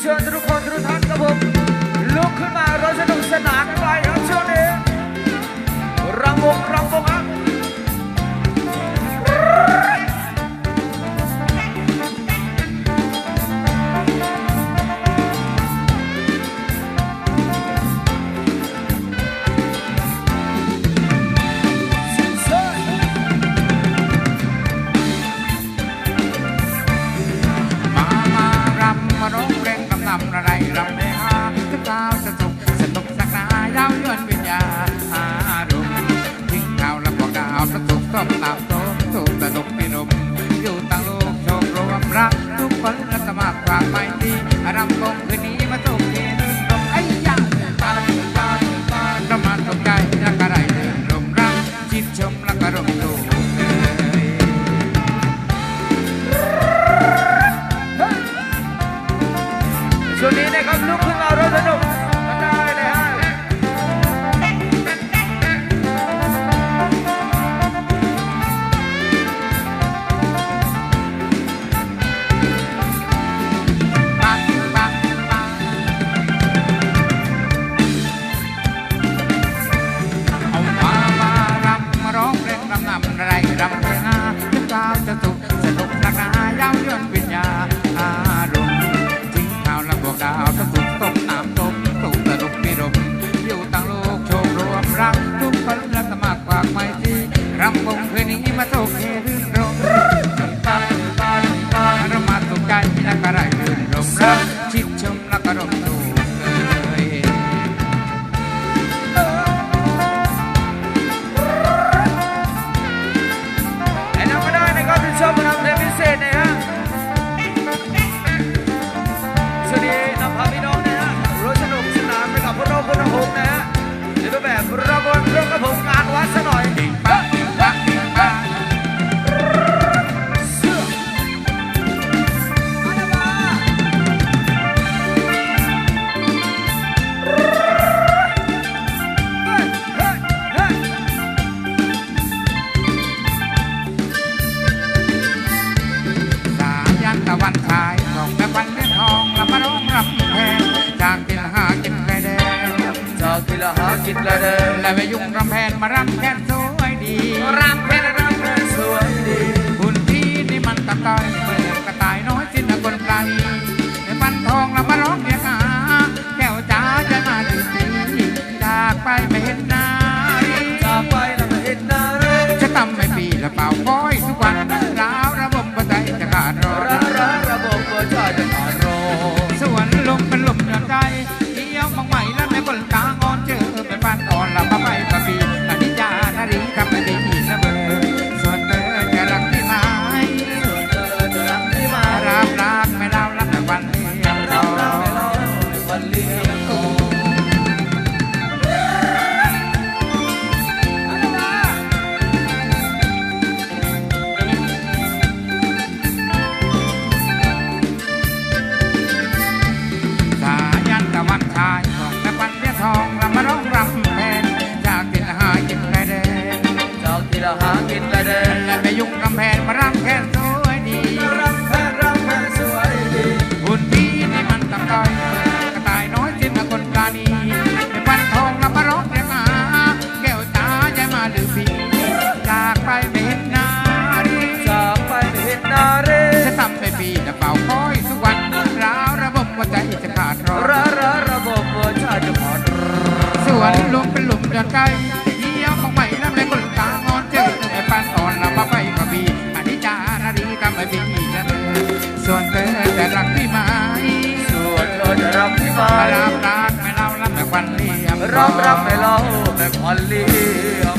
เชิญทุกคนทุกท่านครับผมลุกขึ้นมาเราสนุกสนานกันไปครับช่วงนี้รำวงรำวงครับ ลหากินละเดินและไปยุ่งรำแพนมารำแพนสวยดีรำแพนรำแพนสวยดีคุณพี่นี่มันตะกอย สรับรักไม่เล่ารับแต่ควันเลี่ยมร้องรับไม่เล่าแต่ควันเลี่ยม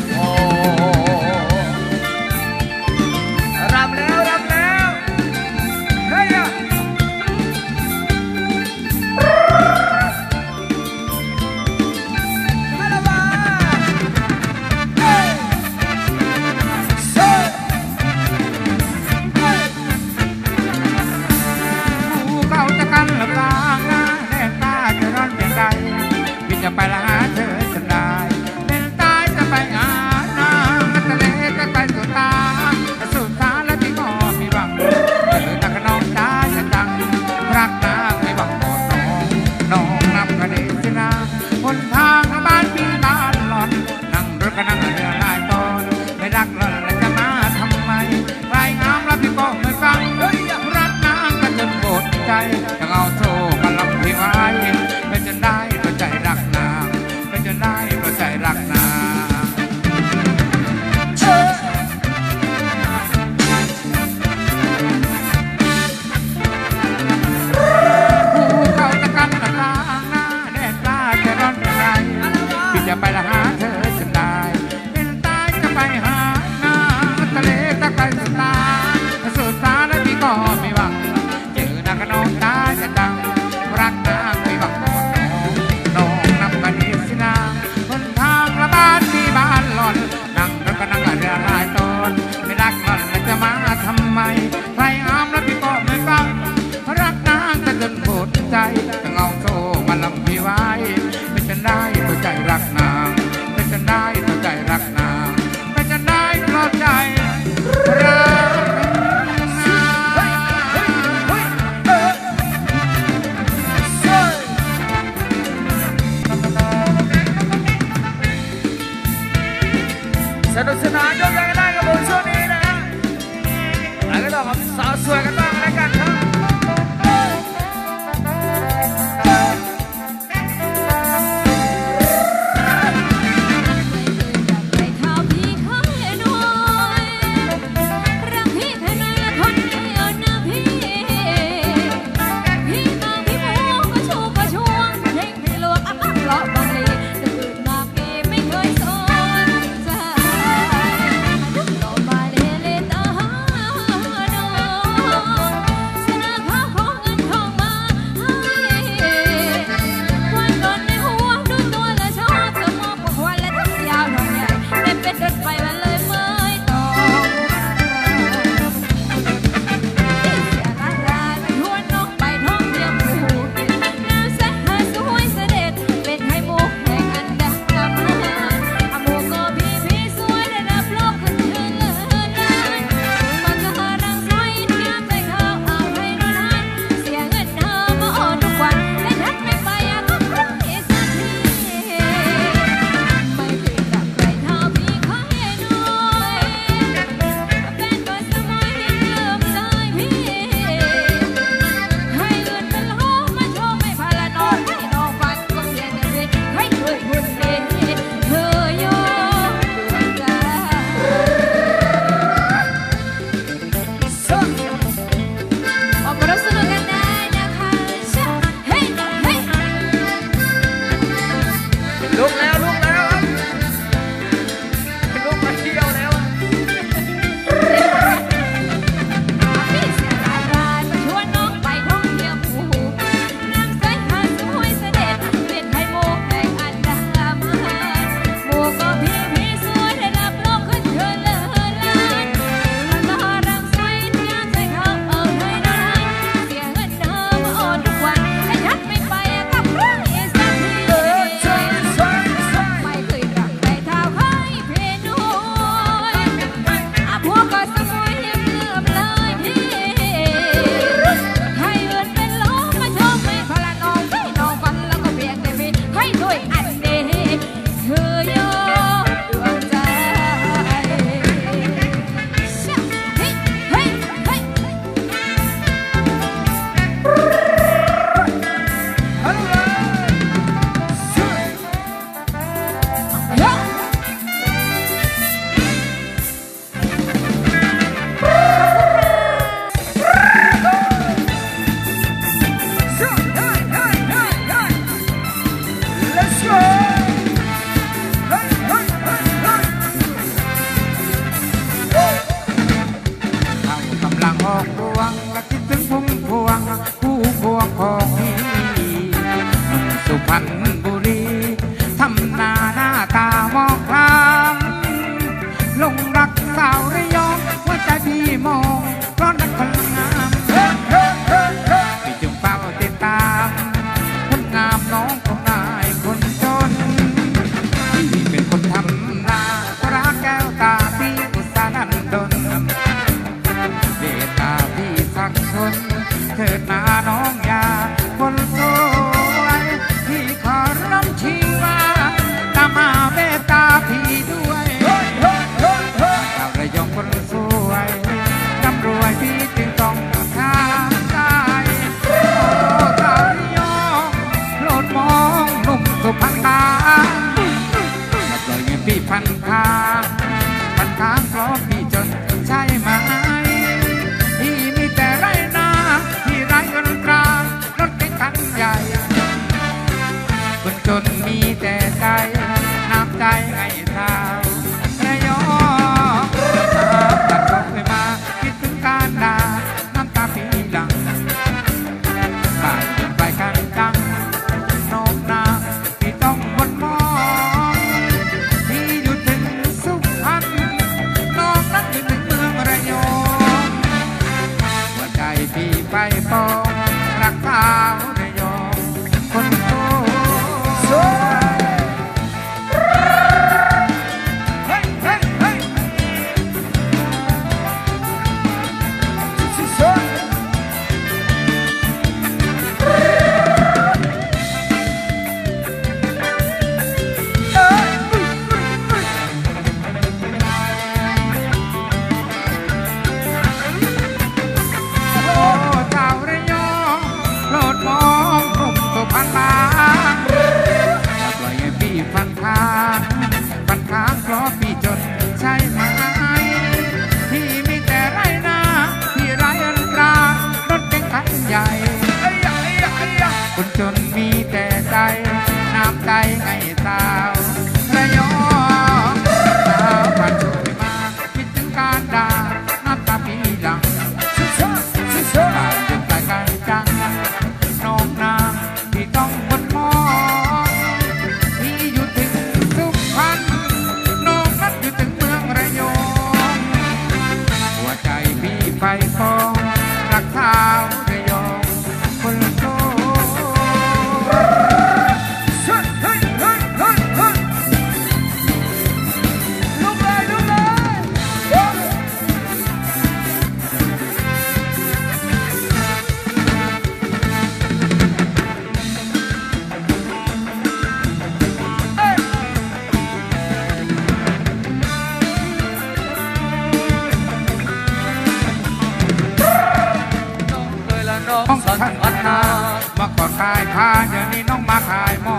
ายข้าเดี๋ยวนี้น้องมาขายหมอ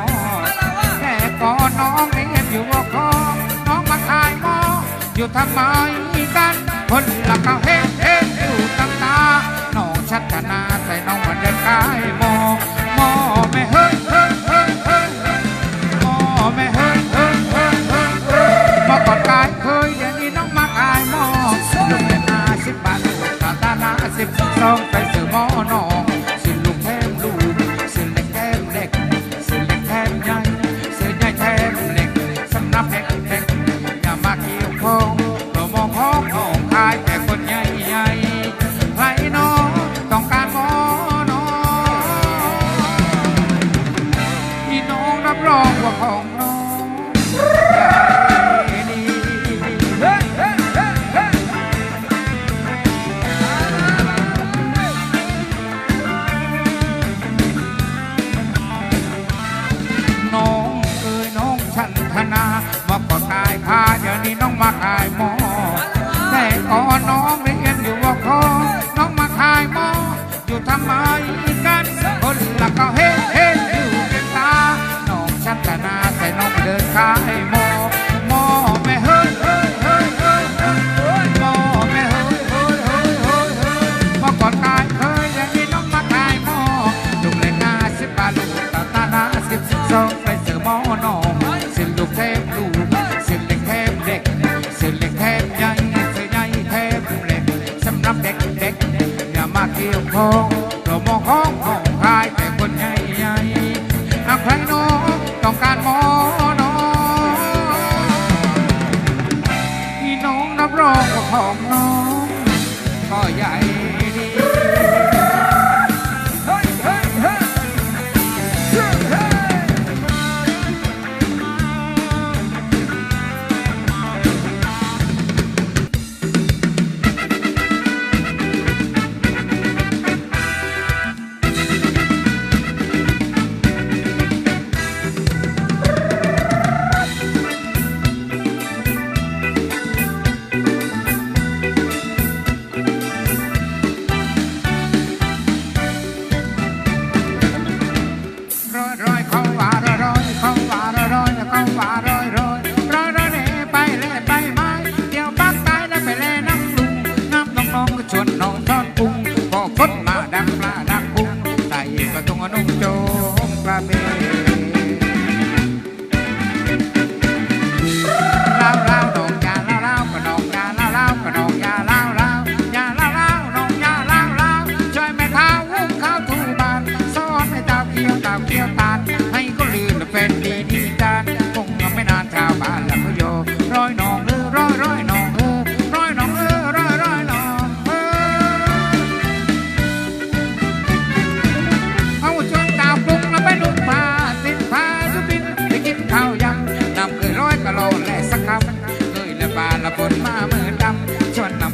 แค่ก่อนน้องเรียนอยู่ว่าคองน้องมาขายหมออยู่ทำไม ลี้ยวมองเรามองห้องห้องหายแต่คนใหญ่ใหญ่หากใครน้องต้องการหมอน้องพี่น้องรับรองว่าของ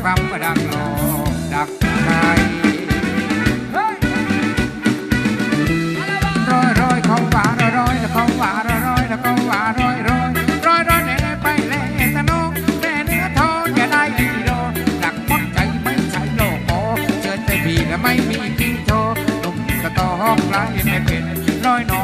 คำดังนอดักไก่ร้อยร้อยเขาว่าร้อยร้อยแล้วเขาว่าร้อยร้อยแล้วเขาว่าร้อยร้อยร้อยร้อยเน่ไปเล่ตะนกแต่เนื้อทองอย่าได้อดีโดดักมดใจไม่ใช่โลกโอเชิญแต่พี่และไม่มีกินโชหนุ่มกระตองไหลไม่เป็นร้อยน้อย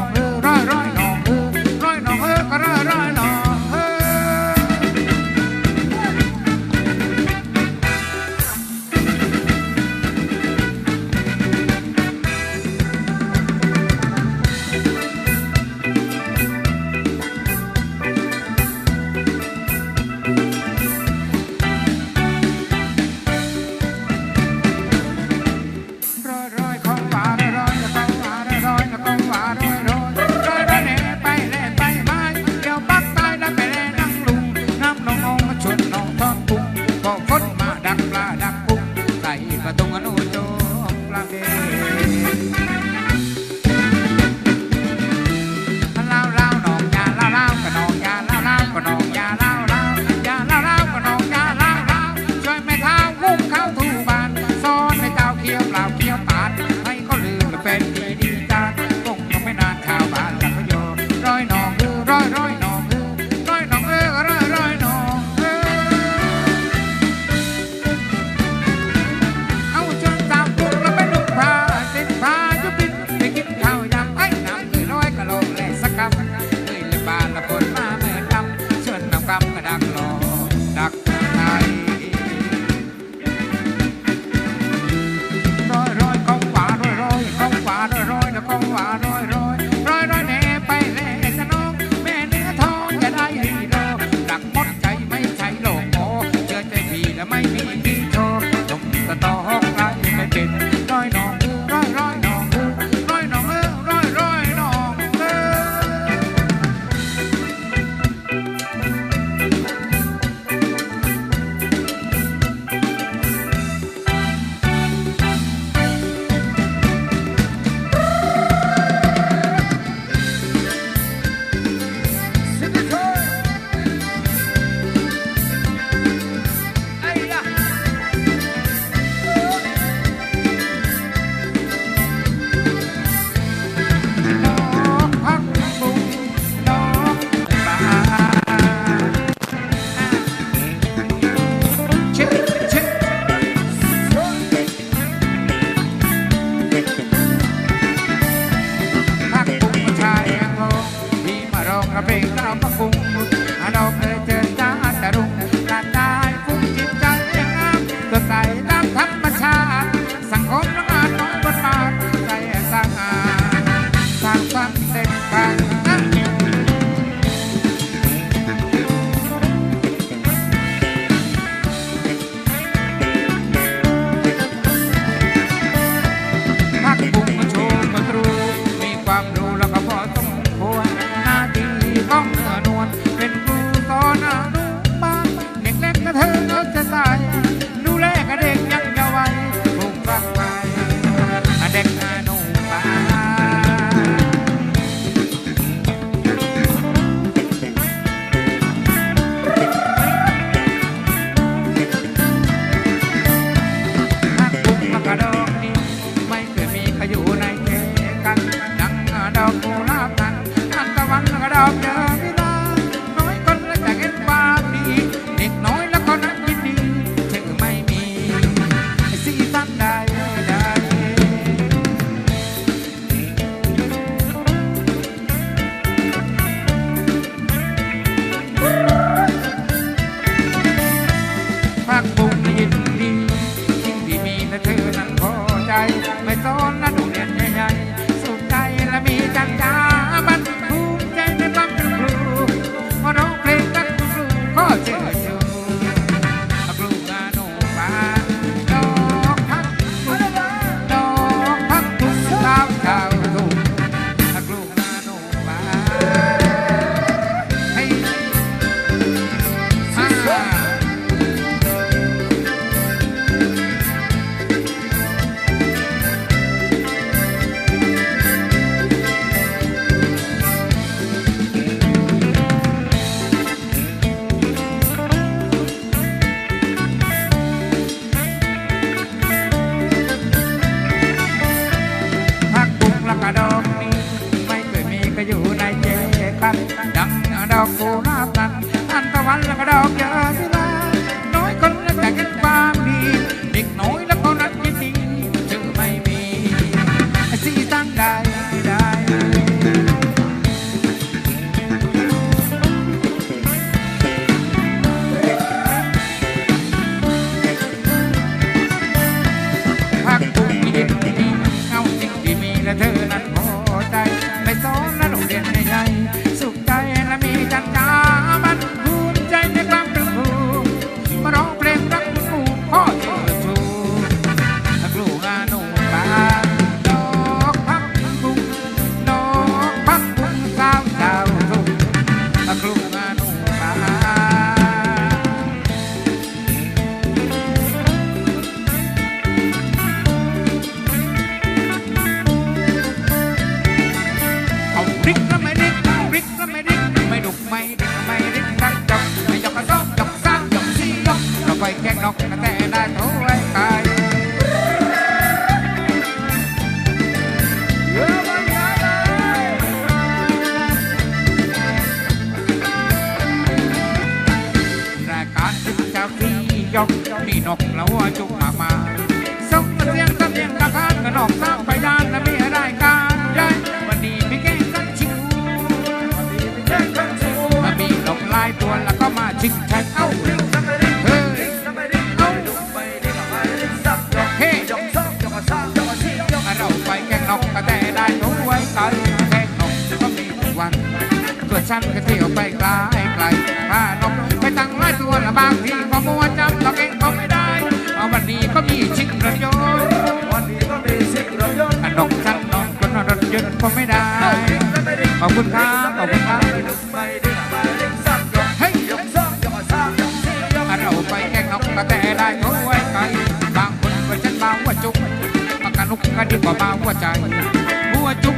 ต้องเนื้อนวลเป็นครูสอนอนุบาลเด็กเล็กกระเทอจะตาย ก็อยู่ในเจคันดังดอกกุหลาบนั้นอันตะวันแล้วก็ดอกเยอะ วันส่วนฉันก็เที่ยวไปไกลไกลพานกไปตั้งไว้ตัวละบางทีก็มัวจำตัวเองก็ไม่ได้เอาวันนี้ก็มีชิงรถยนต์วันนี้ก็มีสิ่งรถยนต์อันนกฉันนอนก็นอนรถยนต์ก็ไม่ได้ขอบคุณครับขอบคุณครับไปดึกไปดึกไปดึกสักยกเฮ้ยยกสองยกสามยกสี่ยกถ้าเราไปแกล้งนกก็แต่ได้โอ้ยไกลบางคนก็ฉันมาว่าจุกมากระนุกก็ดีกว่ามาว่าใจหัวจุก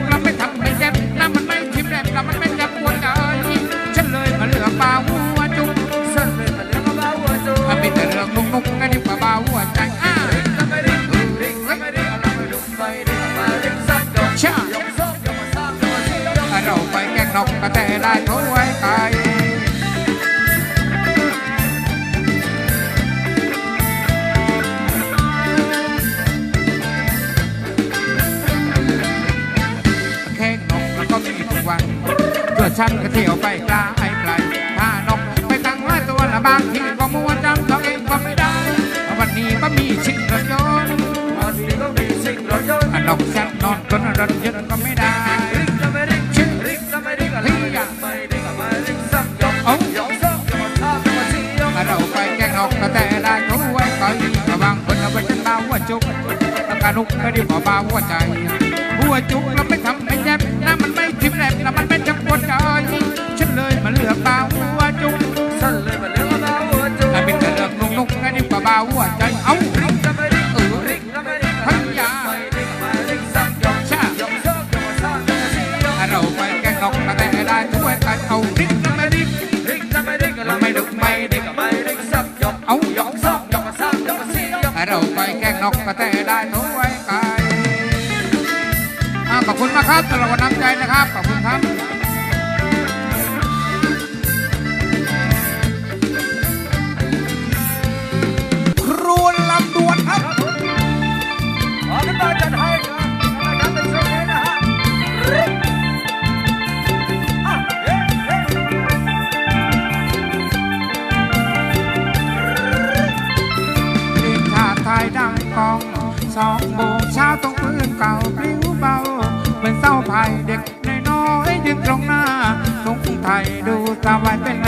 ฉันก็เที่ยวไปไกลไกลถ้านกไปตั้งไว้ตัวละบางทีก็มัวจำตัวเองก็ไม่ได้วันนี้ก็มีชิงรถยนต์วันนี้ก็มีสิ่งรถยนต์อันนกฉันนอนก็นอนรถยนต์ก็ไม่ได้ริกจะไปดึกชื่อริกจะไปดึกอะไรไปดึกไปดึกสักยกเอ้ายกสองยกสามยกสี่ยกถ้าเราไปแกงนกก็แต่ได้ทุกไว้ก่อนระวังคนเอาไปฉันมาหัวจุกแล้วกานุกก็ดีกว่ามาหัวใจหัวจุกแล้วไม่ทำ ยกสี่ยกถ้าเราไปแกงนกแต่ได้ทุกไว้กันเอาดิ๊กไม่ริกไปดึกเราไม่ดึกไม่ดึกไปดึกสักยกเอายกสองยกสามยกสี่ยกถ้เราไปแกงนกแต่ได้ทุกไว้กันอ่ขอบคุณมากครับสำหรับวันน้ำใจนะครับ ขอบคุณครับ สองโมงเช้าต้องพื้นเก่าปลิ้วเบา เหมือนเศร้าภัยเด็กน้อยยืนตรงหน้าทุงไทยดูสบายเป็น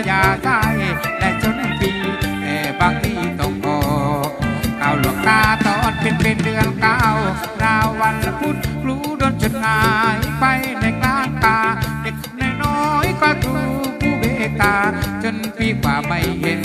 อนพอยาใจและจนปีแต่บางทีต้องพอเก้าหลวงตาตอนเป็นเป็นเดือนเก้าราววันพุธรู้ดนจดหายไปในกลางตาเด็กน้อยก็ถูกผู้เบตา จนปีกว่าไม่เห็น